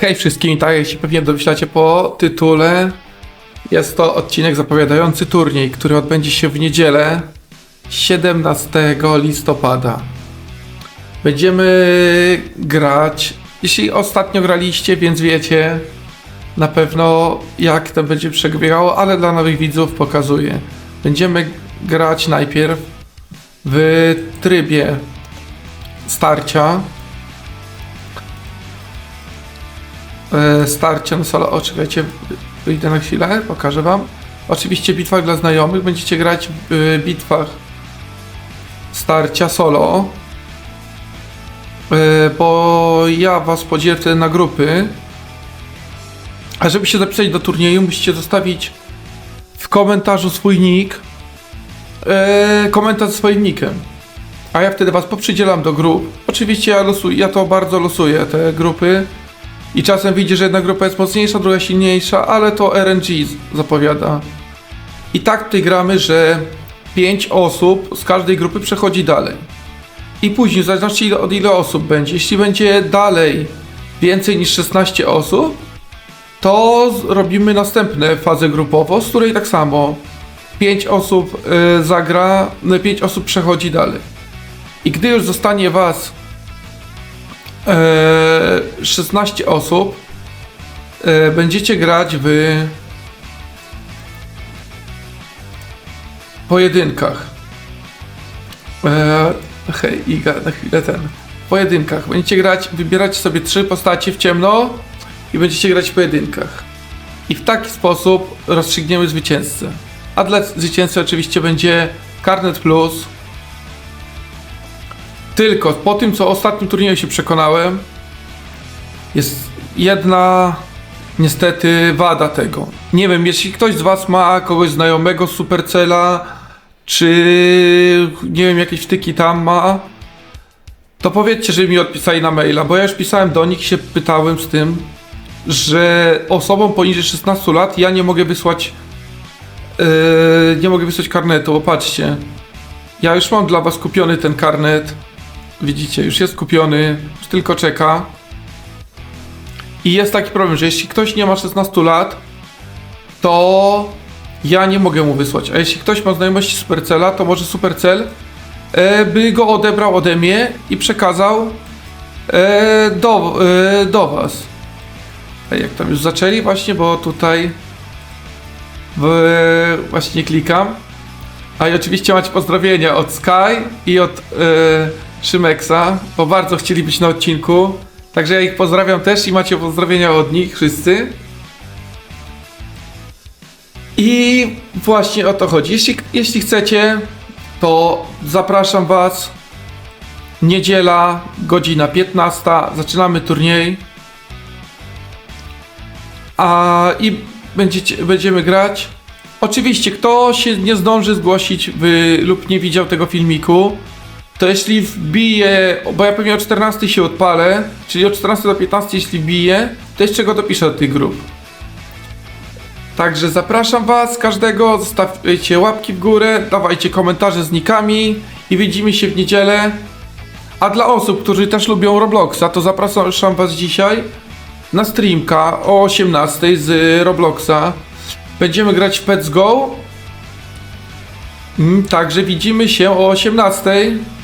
Hej wszystkim, tak jak się pewnie domyślacie po tytule, jest to odcinek zapowiadający turniej, który odbędzie się w niedzielę 17 listopada. Będziemy grać, jeśli ostatnio graliście, więc wiecie na pewno jak to będzie przebiegało, ale dla nowych widzów pokazuję. Będziemy grać najpierw w trybie starcia, e, starcia na solo. O, czekajcie, wyjdę na chwilę, pokażę wam. Oczywiście bitwach dla znajomych, będziecie grać w e, bitwach starcia solo. E, Bo ja was podzielę wtedy na grupy. A żeby się zapisać do turnieju, musicie zostawić w komentarzu swój nick. Komentarz ze swoim nickiem. A ja wtedy was poprzydzielam do grup. Oczywiście ja, losuję, ja to bardzo losuję, te grupy. I czasem widzi, że jedna grupa jest mocniejsza, druga silniejsza, ale to RNG zapowiada. I tak tutaj gramy, że 5 osób z każdej grupy przechodzi dalej. I później, w zależności od ile osób będzie, jeśli będzie dalej więcej niż 16 osób, to robimy następne fazę grupową, z której tak samo 5 osób y, zagra, 5 osób przechodzi dalej. I gdy już zostanie was e, 16 osób, e, będziecie grać w pojedynkach. E, hej, Iga, na chwilę ten. W pojedynkach. Będziecie grać, wybierać sobie trzy postacie w ciemno i będziecie grać w pojedynkach. I w taki sposób rozstrzygniemy zwycięzcę. A dla zwycięzcy oczywiście będzie Carnet Plus. Tylko po tym, co ostatnim turnieju się przekonałem, jest jedna niestety wada tego. Nie wiem, jeśli ktoś z Was ma kogoś znajomego z Supercella, czy nie wiem, jakieś wtyki tam ma, to powiedzcie, żeby mi odpisali na maila, bo ja już pisałem do nich i się pytałem z tym, że osobom poniżej 16 lat ja nie mogę wysłać yy, nie mogę wysłać karnetu, bo patrzcie ja już mam dla was kupiony ten karnet. Widzicie, już jest kupiony już tylko czeka i jest taki problem, że jeśli ktoś nie ma 16 lat to ja nie mogę mu wysłać, a jeśli ktoś ma znajomości Supercella, to może Supercell e, by go odebrał ode mnie i przekazał e, do, e, do was Ej, jak tam już zaczęli właśnie, bo tutaj w, właśnie klikam. A i oczywiście macie pozdrowienia od Sky i od yy, Szymeksa, bo bardzo chcieli być na odcinku. Także ja ich pozdrawiam też i macie pozdrowienia od nich wszyscy. I właśnie o to chodzi. Jeśli, jeśli chcecie, to zapraszam Was. Niedziela, godzina 15. Zaczynamy turniej. A i będziecie, będziemy grać. Oczywiście, kto się nie zdąży zgłosić w, lub nie widział tego filmiku, to jeśli wbije, bo ja pewnie o 14 się odpalę, czyli od 14 do 15 jeśli wbije, to jeszcze go dopiszę do tych grup. Także zapraszam was każdego, zostawcie łapki w górę, dawajcie komentarze z nikami i widzimy się w niedzielę. A dla osób, którzy też lubią Robloxa, to zapraszam was dzisiaj na streamka o 18 z Robloxa. Będziemy grać w Pets Go. Mm, Także widzimy się o 18.